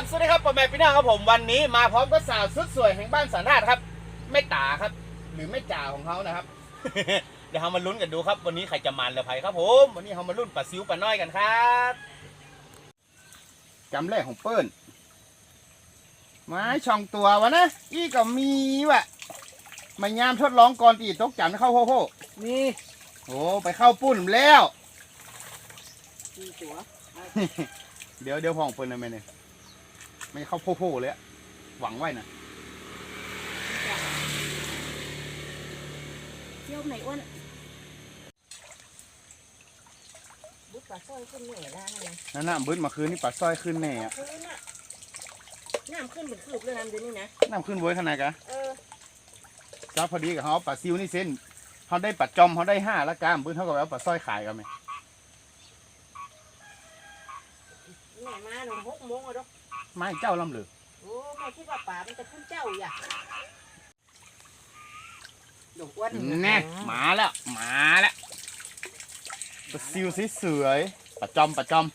บสวัสดีครับผมแม่พี่น้องครับผมวันนี้มาพร้อมกับสาวสุดสวยแห่งบ้านสันราชครับไม่ตาครับ หรือไม่จ่าของเขานะครับ เดี๋ยวเรามาลุ้นกันดูครับ วันนี้ใครจะมันหรือใครครับผมวันนี้เรามาลุ้นปลาซิวปลาน้อยกันครับจำแรกของเปิ้ลไม้ช่องตัววะนะอีก็มีวะมายามทดลองก่อนตีตกจันเข้าโฮโฮนี่โอ้ไปเข้าปุ้นแล้ว มีตัว เดี๋ยวเดี๋ยวพองเปิ้ลนะแม่เนี่ย ไม่เข้าโพ่โพ่เลยอะหวังไว้นะเที่ยวไหนอ้วนบุ๊กปลาสร้อยขึ้นเหนื่อยแล้วนั่นไงนั่นน่ะบึ้นมาคืนนี่ปลาสร้อยขึ้นแน่อะคืนน่ะน้ำขึ้นเป็นคืบเลยนะเดี๋ยวนี้นะน้ำขึ้นเว้ยขนาดกะเออจ้าพอดีกับเขาเอาปลาซิวนี่เส้นเขาได้ปลาจอมเขาได้ห้าแล้วกล้ามบึ้นเท่ากับเอาปลาสร้อยขายกันไหมแม่มาหนุ่มหกโมงอะดอก ไม่เจ้าลำเหลือโอ้แม่คิดว่าป่ามันจะขึ้นเจ้าอย่าดอกอ้วนแน่มาแล้วมาแล้วปลาซิวสวยๆปลาจอมปลาจอม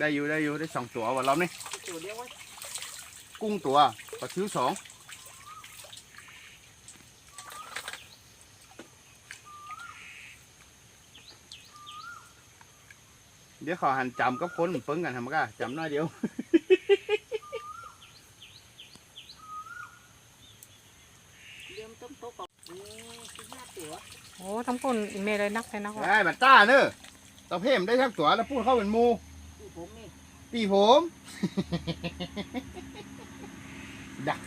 ได้อยู่ได้อยู่ได้สองตัววันรอบนี้ตัวเดียวไว้กุ้งตัวปลาซิวสองเดี๋ยวขอหันจำกับคนเปิ้งกันทำมั้ยกะจำหน้อยเดียวเลี้ยมต้มโต๊ะก่อนนี่สิบห้าตัวโอ้ทั้งปุ่นอีเมลเลยนักเลยนักว่ะได้บัตต้าเนอะตะเพ่มได้ทักตัวแล้วพูดเข้าเป็นหมูที่ ผมนี่ตีผม ดัก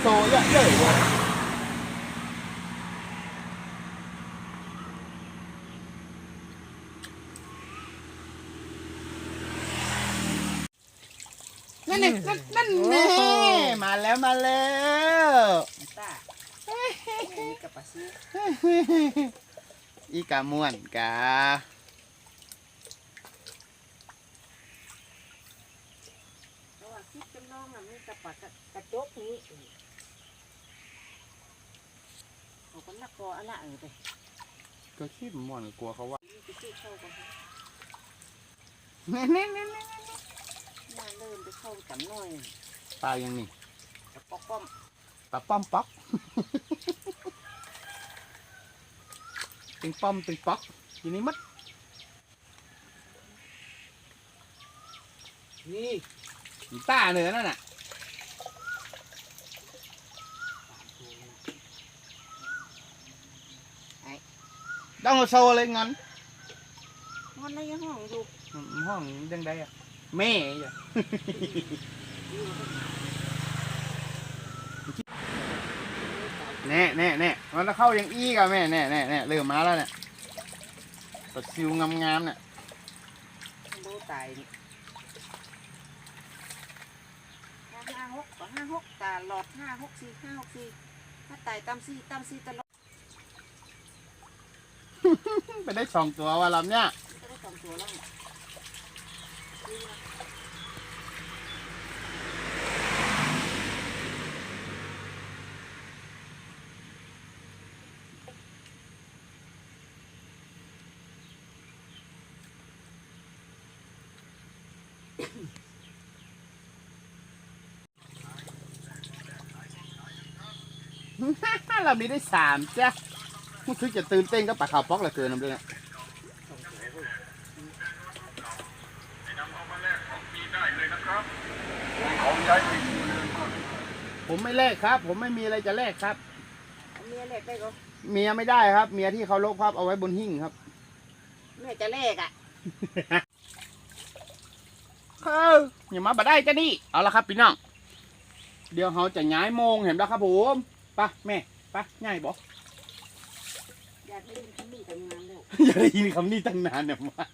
โซเยอะเลยว่ะนั่นนี่นั่นนั่นแน่มาแล้วมาแล้วตามีกับปลาซิวอีกาม่วนการะหว่างคิดจำลองน่ะมี กับปลากระกระจกนี้เขาก็นักกออะไรเออไปก็คิดม่วนกลัวเขาว่านี่จะซื้อเข้ากันแน่แน่แน่แน่น่าเริ่มไปเข้ากันหน่อยปลายังนี่กับปอกป้อมปลาป้อมป๊อกติงป้อมติงป๊อกอยู่นี่มัดนี่ตาเนื้อนั่นน่ะ ต้องเอาโซเลยงั้นมันในห้องอยู่ห้องยังไงอะแม่อะแน่แน่แน่มันจะเข้ายังอีกอะแม่แน่แน่แน่เริ่มมาแล้วเนี่ยปลาซิวงามๆเนี่ยโบตายนี่ห้าหกกับห้าหกตาหลอดห้าหกสี่ห้าหกสี่ถ้าตายตามสี่ตามสี่ตลอด ไปได้สองตัววันลำเนี่ยจะได้สองตัวแล้วลำนี้ได้สามจ้ะ มันคือจะตื่นเต้นก็ปลาขาวป๊อกเหลือเกินน้ำเลยเนี่ยผมไม่แลกครับ ผมไม่มีอะไรจะแลกครับเอาเมียแลกได้ก็เมียไม่ได้ครับ เมียที่เขาลกภาพเอาไว้บนหิ้งครับแม่จะแลกอะเอออย่ามาบัดได้จ้ะนี่เอาละครับพี่น้อง เดี๋ยวเขาจะย้ายโมงเห็นแล้วครับผมไปะแม่ไปะง่ายบอก อยากได้ยินคำนี้ทำงานแล้วอย่าได้ยินคำนี้ตั้งนานเนี่ยมา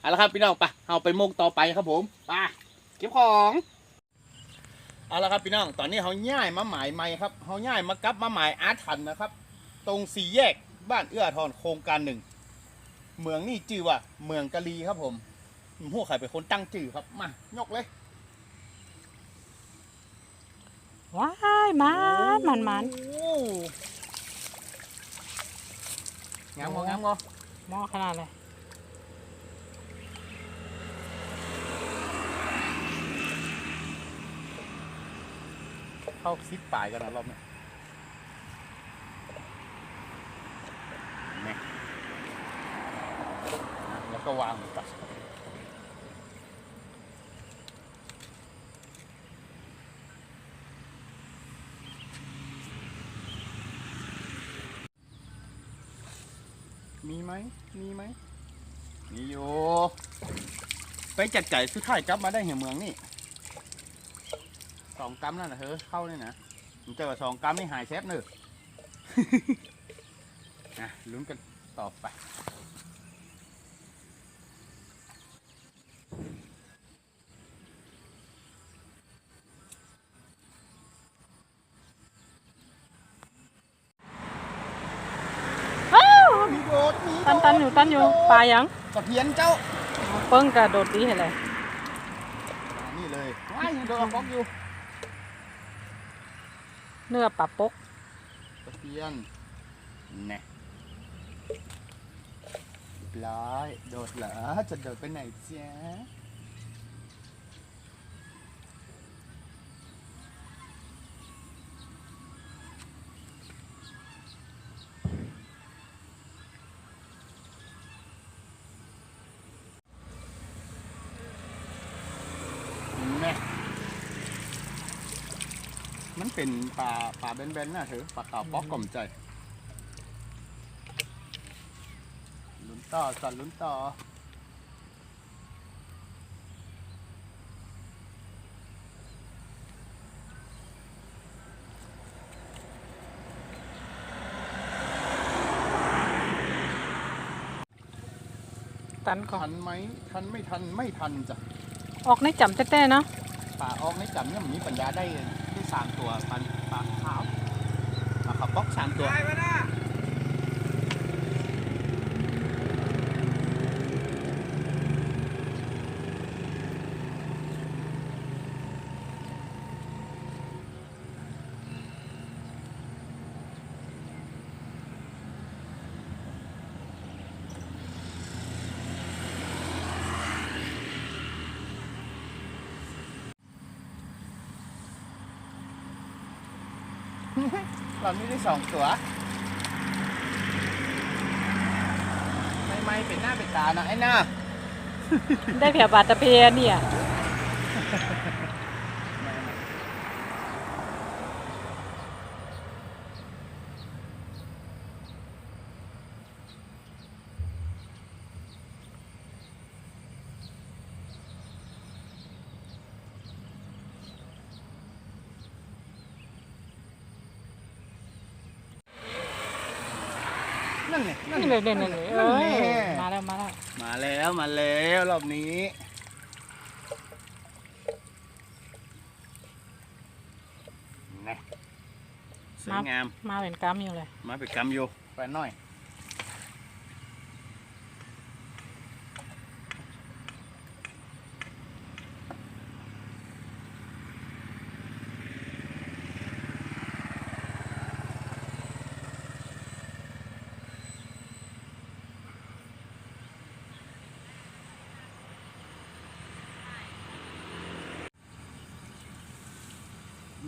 เอาละครับพี่น้องไปเอาไปโมงต่อไปครับผมไปเก็บของเอาละครับพี่น้อง ตอนนี้เขาย่ายมาหมายไม่ครับเขาย่ายมากับมาหมายอาร์ทันนะครับ ตรงสี่แยกบ้านเอื้อทอนโครงการหนึ่งเมืองนี่จื่อว่าเมืองกะลีครับผมพวกใครเป็นคนตั้งจื่อครับมายกเลยว้ายมันมันมันโอ้ งามงองามงอหม้อขนาดเลยเข้าซิปปลายกันนะรอบนี้นี่แล้วก็วางไป มีไหมมีไหมมีอยู่ไปจัดไก่สุดท้ายกลับมาได้เหี่ยเมืองนี่สองกัมนั่นแหละเธอเข้าเลยนะมันเจอสองกัมนี่หายเซฟเนอะนะลุ้นกันต่อไป อ้าว มีโดดมีโดด ตันตันอยู่ตันอยู่ปลายังตะเพียนเจ้าเปิ้งกระโดดดีเห็นเลยอ่านี่เลยว้ายยังโดนเอาบล็อกอยู่ เนื้อปลาปกตะเพียนแน่เรียบร้อยโดดเหรอจะโดดไปไหนจ๊ เป็นปลาปลาเบนๆน่ะเถอะปลาขาวป๊อกกล่อมใจลุ้นต่อสันลุ้นต่อตันก่อทันนไหมทันไม่ทันไม่ทันจ้ะออกในจำแต้ๆเนาะปลาออกในจำเนี่ยมันมีปัญญาได้ได้ สามตัวปลาปลาขาวปลาขาวป๊อกสามตัว เรานี่ได้สองตัว ไม่ไม่เป็นหน้าเป็นตานะไอ้หน้า ได้แผ่บาดตะเพียเนี่ย นั่นไงนั่นนี่ไงเลยเนี่ยเนี่ยเอนั่นไงอมาแล้วมาแล้วมาแล้วมาแล้วรอบนี้ นะสวยงามมาเป็นกำอยู่เลย มาไปกำอยู่ไปหน่อย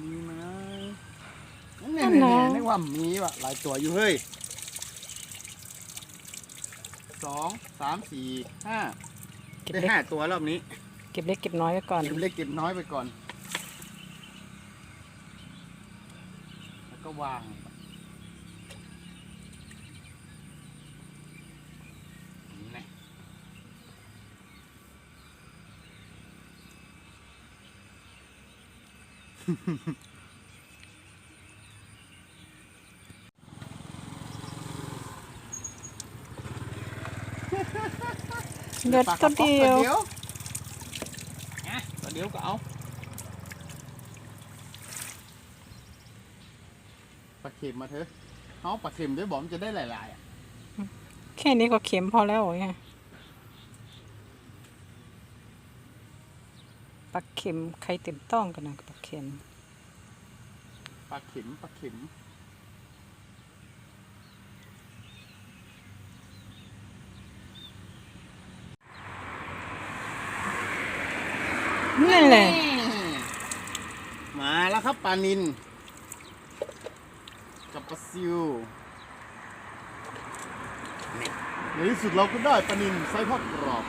มีไหมนี่นี่นี่นึก ว่ามีว่ะหลายตัวอยู่เฮ้ยสองสามสี่ห้าเก็บได้เล็กห้าตัวรอบนี้เก็บเล็กเก็บน้อยไว้ก่อน เก็บเล็กเก็บน้อยไปก่อน แล้วก็วาง นี่ เด็ดก็เดียวนะตัวเดียวก็เอาปลาเค็มมาเถอะเอาปลาเค็มด้วยบอกมันจะได้หลายๆอะเคค่นี้ก็เค็มพอแล้วไงปลาเค็มใครเต็มต้องกันนะปลาเค็มปลาเข็มปลาเข็ม นั่นแหละ มาแล้วครับปลานิน กับปลาซิวในที่สุดเราก็ได้ปลานินไส้ทอดกรอบ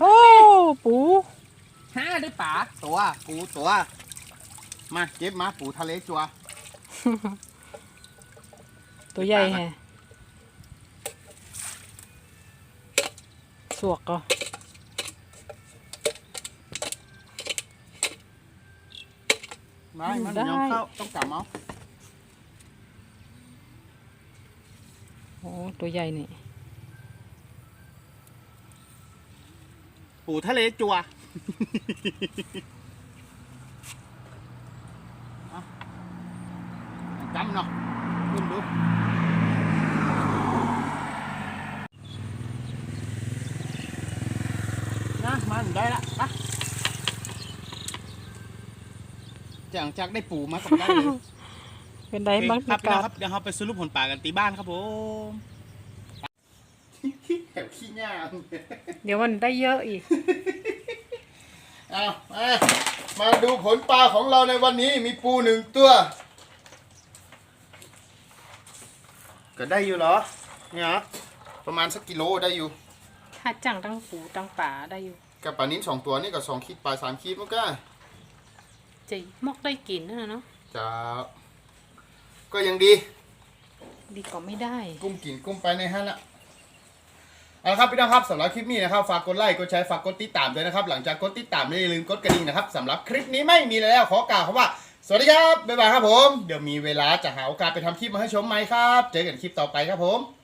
โอ้ ปูห้าได้ป่าตัวปูตัว มาเก็บมาปูทะเลจัว ตัวใหญ่แฮะสวกก็ไม่มันยอมเข้าต้องกลับเอาโอ้ตัวใหญ่นี่ ปูทะเลจัวเอาจำเนาะดูดูนะมันได้ละไปจากจากได้ปูมากับได้เลยเป็นไดบ้างครับกาครับเดี๋ยวเราไปสรุปผลป่ากันตีบ้านครับผม แถวขี้หน้าเดี๋ยวมันได้เยอะอีก เอามามาดูผลปลาของเราในวันนี้มีปูหนึ่งตัว ก็ได้อยู่เหรอเนี่ยเหรอประมาณสักกิโลได้อยู่ ถ้าจังตั้งปูตั้งป่าได้อยู่กับปลานิ้นสองตัวนี่ก็สองขีดปลาสามขีดมันก็จะมอกได้กินนะเนาะจะก็ยังดี ดีกว่าไม่ได้ กุ้มกินกุ้มไปในฮั่นละ เอาละครับพี่น้องครับสำหรับคลิปนี้นะครับฝากกดไลค์กดแชร์ฝากกดติดตามด้วยนะครับ หลังจากกดติดตามแล้วอย่าลืมกดกระดิ่งนะครับสำหรับคลิปนี้ไม่มีแล้วขอกล่าวคำว่า สวัสดีครับบ๊ายบายครับผม เดี๋ยวมีเวลาจะหาโอกาสไปทำคลิปมาให้ชมใหม่ครับ เจอกันคลิปต่อไปครับผม